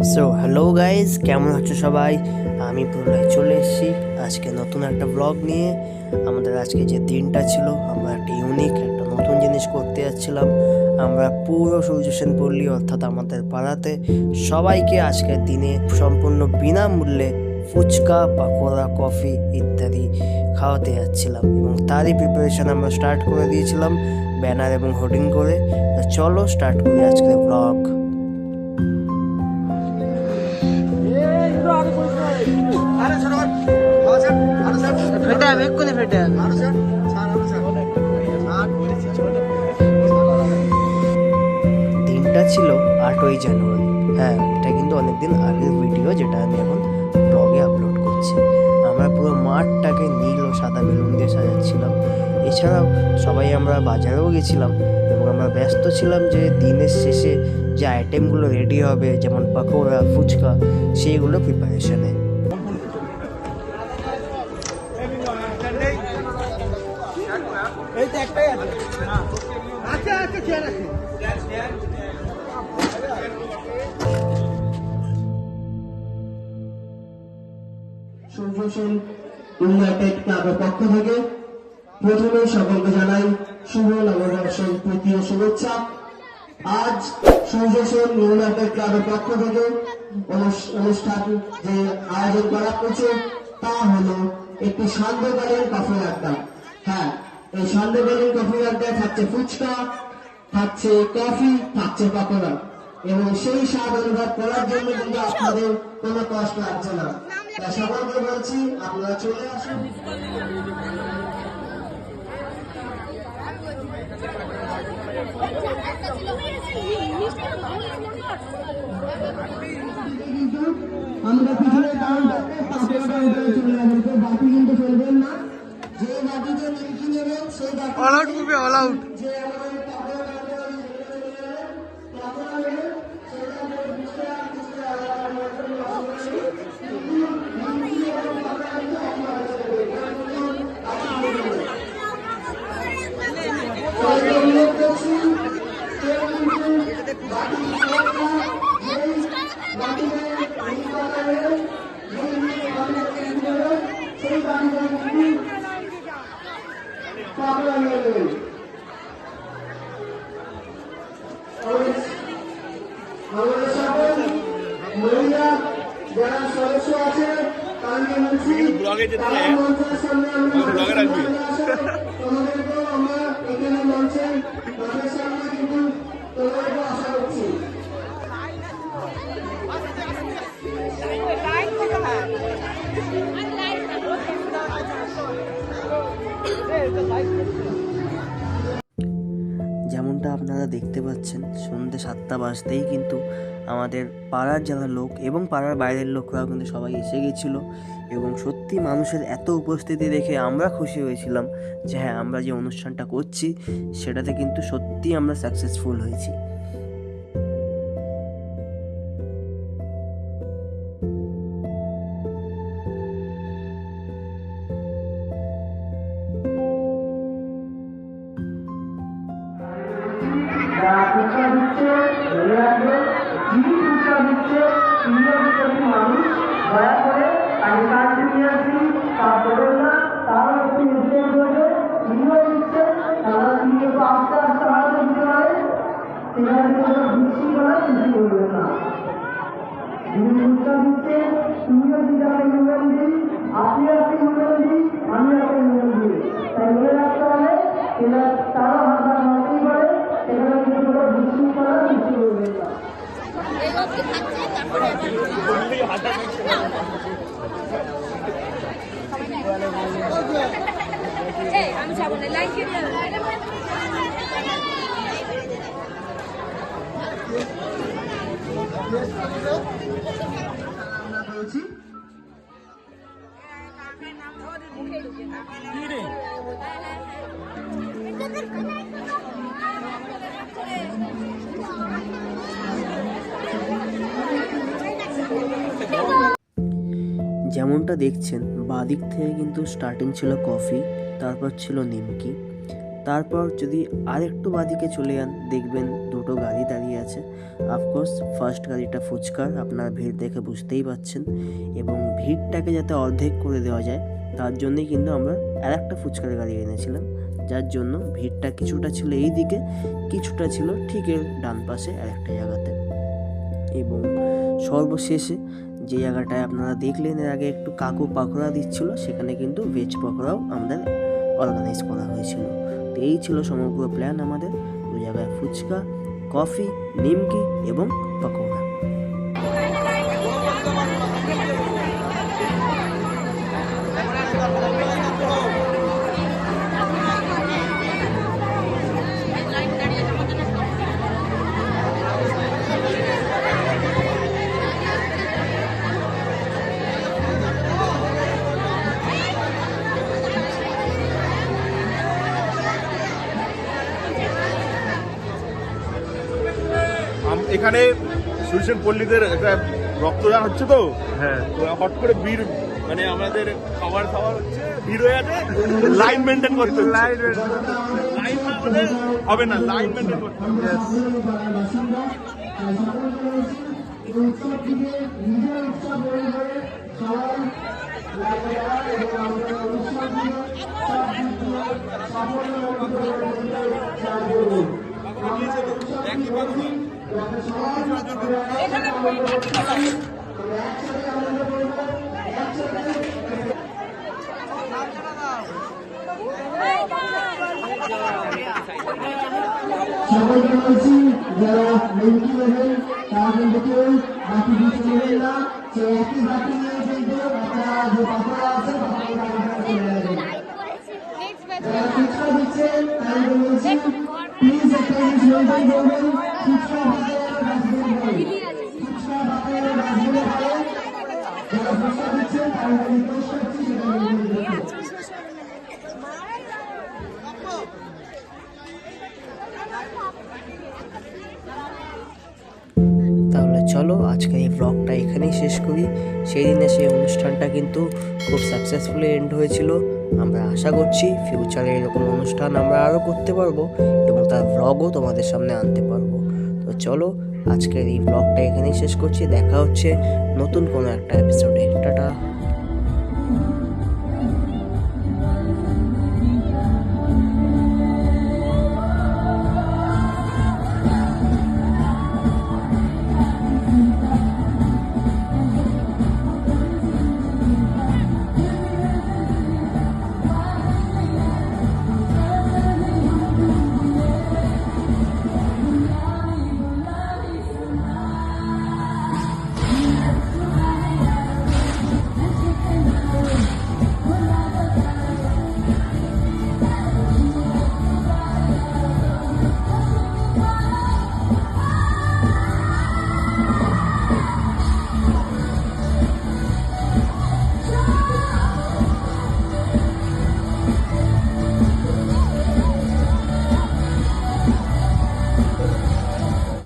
So hello guys কেমন আছো সবাই? আমি প্রলয় চলে এসেছি আজকে নতুন একটা ব্লগ নিয়ে। আমাদের আজকে যে দিনটা ছিল, আমরা একটা ইউনিক একটা নতুন জিনিস করতে যাচ্ছিলাম। আমরা পুরো সূর্যসেন পল্লী অর্থাৎ আমাদের পাড়াতে, সবাইকে আজকের দিনে সম্পূর্ণ বিনামূল্যে ফুচকা, পাকোড়া কফি ইত্যাদি খাওয়াতে যাচ্ছিলাম। এবং তারই প্রিপারেশন আমরা স্টার্ট করে দিয়েছিলাম ব্যানার এবং হোর্ডিং করে। চলো স্টার্ট করি আজকের ব্লগ ফেটে যাবে এক্ষুনি ফেটে যাবে। দিনটা ছিল আটই জানুয়ারি। হ্যাঁ এটা কিন্তু অনেকদিন আগের ভিডিও যেটা আমি এখন ব্লগে আপলোড করছি। আমরা পুরো মাঠটাকে নীল ও সাদা বেলুন দিয়ে সাজাচ্ছিলাম। এছাড়াও সবাই আমরা বাজারেও গেছিলাম এবং আমরা ব্যস্ত ছিলাম যে দিনের শেষে যে আইটেমগুলো রেডি হবে যেমন পাকোড়া ফুচকা সেইগুলো প্রিপারেশনে আচ্ছা ইউনাইটেড ক্লাবের পক্ষ থেকে প্রথমে সকলকে জানাই শুভ নববর্ষের প্রীতি শুভেচ্ছা। আজ সূর্যসেন ইউনাইটেড ক্লাবের পক্ষ থেকে অনুষ- অনুষ্ঠান যে আয়োজন করা হয়েছে তা হলো একটি সান্ধ্যকালীন কফি আড্ডা। হ্যাঁ এই সান্ধ্যকালীন কফি আড্ডায় থাকছে ফুচকা থাকছে কফি থাকছে পাকোড়া। এবং সেই স্বাদ অনুভব করার জন্য কিন্তু আপনাদের কোনো কষ্ট লাগছে না। সকলকে বলছি, আপনারা চলে আসুন। আমরা পিছনে পাঁচটা চলে তো বাকি কিন্তু চলবেন না। যে বাকিতে অল আউট করবে অল আউট যে আমাদের পাঁচটা কাউন্টারে চলে যাবেন পাঁচটা নেবেন সেটা আপনার বিশটা বিশটা অনুরোধ করছি কেউ কিন্তু বাকি বাকিতে সেই বাকিতে কিন্তু পাকড়া নিয়ে নেবেন আমাদের সকল মহিলা যারা সদস্য আছে তাদের বলছি তারা মঞ্চের সামনে আমরা যেমনটা আপনারা দেখতে পাচ্ছেন, সন্ধ্যে সাতটা বাজতেই কিন্তু আমাদের পাড়ার যারা লোক এবং পাড়ার বাইরের লোকরাও কিন্তু সবাই এসে গেছিল এবং সত্যি মানুষের এত উপস্থিতি দেখে আমরা খুশি হয়েছিলাম যে হ্যাঁ আমরা যে অনুষ্ঠানটা করছি, সেটাতে কিন্তু সত্যি আমরা সাকসেসফুল হয়েছি। শিক্ষা দিচ্ছে মনে রাখবে যিনি শিক্ষা দিচ্ছে তিনিও কিন্তু একটি মানুষ দয়া করে তাকে কাজটি নিয়ে আসি তা করবেন না তারও একটি মিস্টেক করবে তিনিও দিচ্ছে তারা তিনি একটু আস্তে আস্তে হয়তো দিতে পারে সেখানে কোনো বিশৃঙ্খলা সৃষ্টি করবেন না যিনি শিক্ষা দিচ্ছে তিনিও যদি একটা ইউনিয়ন দিন আপনিও একটা ইউনিয়ন দিন আমিও একটা ইউনিয়ন দিই তাই মনে রাখতে হবে তারা ভাষা মানতেই পারে সেখানে কিন্তু কোনো বিশৃঙ্খলা সৃষ্টি করবেন না এই আমি যাব না লাইন কেটে যেমনটা দেখছেন, বাদিক থেকে কিন্তু স্টার্টিং ছিল কফি তারপর ছিল নিমকি। তারপর যদি আরেকটু বাদিকে চলে যান, দেখবেন দুটো গাড়ি দাঁড়িয়ে আছে। অফকোর্স ফার্স্ট গাড়িটা ফুচকার, আপনারা ভিড় দেখে বুঝতেই পাচ্ছেন। এবং ভিড়টাকে যাতে অর্ধেক করে দেওয়া যায়, তার জন্যই কিন্তু আমরা আর একটা ফুচকার গাড়ি এনেছিলাম। যার জন্য ভিড়টা কিছুটা ছিল এই দিকে কিছুটা ছিল ঠিক এর ডান পাশে আরেকটা জায়গাতে। এবং সর্বশেষে যে জায়গাটায় আপনারা দেখলেন, এর আগে একটু কাকু পাকোড়া দিচ্ছিল, সেখানে কিন্তু ভেজ পকোড়াও আমাদের অর্গানাইজ করা হয়েছিল। তো এই ছিল সমগ্র প্ল্যান আমাদের। দু জায়গায় ফুচকা কফি নিমকি এবং পকোড়া। এখানে সুইসেন পল্লীদের একটা রক্তদান হচ্ছে তো? হ্যাঁ। তো হট করে বীর মানে আমাদের খাবার খাবার হচ্ছে ভিড় হয়ে আছে লাইন মেনটেন করতে লাইন লাইন হবে না লাইন মেনটেন করতে হবে। সকলকে বলছি যারা নিমকি নেবেন তারা কিন্তু কেউ বাকি কিছু নেবেন না সে একই বাকি নিয়ে কিন্তু আপনারা যে পাপড়া আছে. যারা ফুচকা দিচ্ছেন তাদেরকে বলছি প্লিজ একটা জিনিস মেনটেন করবেন ফুচকা চলো আজকে এই ব্লগটা এখানেই শেষ করি। সেই দিনে সেই অনুষ্ঠানটা কিন্তু খুব সাকসেসফুলি এন্ড হয়েছিল। আমরা আশা করছি ফিউচারে এরকম অনুষ্ঠান আমরা আরও করতে পারব এবং তার ব্লগও তোমাদের সামনে আনতে পারব। তো চলো, আজকের এই ব্লগটা এখানেই শেষ করছি। দেখা হচ্ছে নতুন কোনো একটা এপিসোডে টাটা।